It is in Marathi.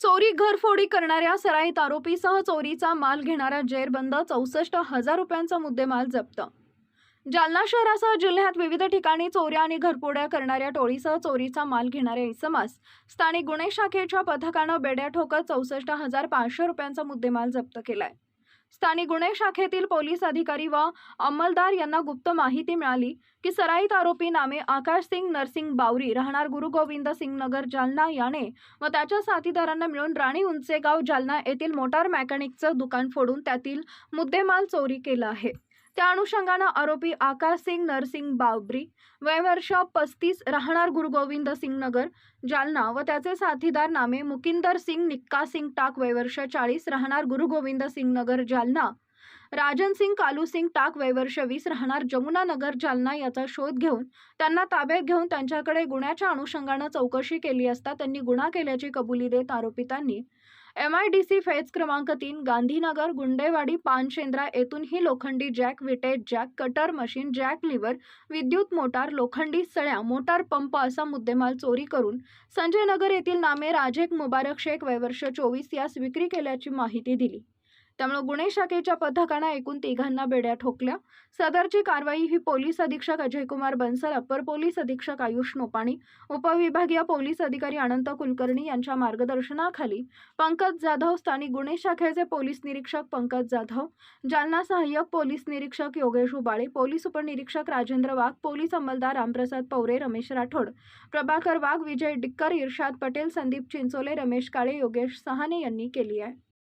चोरी घरफोडी करणाऱ्या सराईत आरोपीसह चोरीचा माल घेणारा जेरबंद चौसष्ट हजार रुपयांचा मुद्देमाल जप्त. जालना शहरासह जिल्ह्यात विविध ठिकाणी चोऱ्या आणि घरफोड्या करणाऱ्या टोळीसह चोरीचा माल घेणाऱ्या इसमास स्थानिक गुन्हे शाखेच्या पथकानं बेड्या ठोकत चौसष्ट हजार पाचशे रुपयांचा मुद्देमाल जप्त केलाय. स्थानिक गुन्हे शाखेतील पोलीस अधिकारी व अंमलदार यांना गुप्त माहिती मिळाली की सराईत आरोपी नामे आकाश सिंग नरसिंग बावरी राहणार गुरु गोविंद सिंग नगर जालना याने व त्याच्या साथीदारांना मिळून राणी उंचेगाव जालना येथील मोटार मेकॅनिकचं दुकान फोडून त्यातील मुद्देमाल चोरी केला आहे. त्या अनुषंगानं आरोपी आकाश सिंग नरसिंग बाबरी वयवर्ष पस्तीस राहणार गुरुगोविंद सिंग नगर जालना व त्याचे साथीदार नामे मुकिंदर सिंग निक्का सिंग टाक वयवर्ष चाळीस राहणार गुरुगोविंद सिंग नगर जालना. राजन सिंग कालू सिंग टाक वयवर्ष वीस राहणार जमुना नगर जालना याचा शोध घेऊन त्यांना ताब्यात घेऊन त्यांच्याकडे गुन्ह्याच्या अनुषंगानं चौकशी केली असता त्यांनी गुन्हा केल्याची कबुली देत आरोपितांनी M I D C phase क्रमांक तीन गांधीनगर गुंडेवाडी पानशेंद्रा येथूनही लोखंडी jack विटेज jack cutter machine jack lever विद्युत मोटार लोखंडी सळ्या मोटार पंप असा मुद्देमाल चोरी करून संजय नगर येथील नामे राजेक मुबारक शेख वयवर्ष चोवीस यास विक्री केल्याची माहिती दिली. त्यामुळे गुन्हे शाखेच्या पथकानं एकूण तिघांना बेड्या ठोकल्या. सदरची कारवाई ही पोलीस अधीक्षक अजयकुमार बन्सल अप्पर पोलीस अधीक्षक आयुष नोपाणी उपविभागीय पोलीस अधिकारी अनंत कुलकर्णी यांच्या मार्गदर्शनाखाली पंकज जाधव स्थानिक गुन्हे शाखेचे पोलीस निरीक्षक पंकज जाधव जालना सहाय्यक पोलीस निरीक्षक योगेश उबाळे पोलीस उपनिरीक्षक राजेंद्र वाघ पोलीस अंमलदार रामप्रसाद पवरे रमेश राठोड प्रभाकर वाघ विजय डिक्कर इर्शाद पटेल संदीप चिंचोले रमेश काळे योगेश सहाने यांनी केली आहे.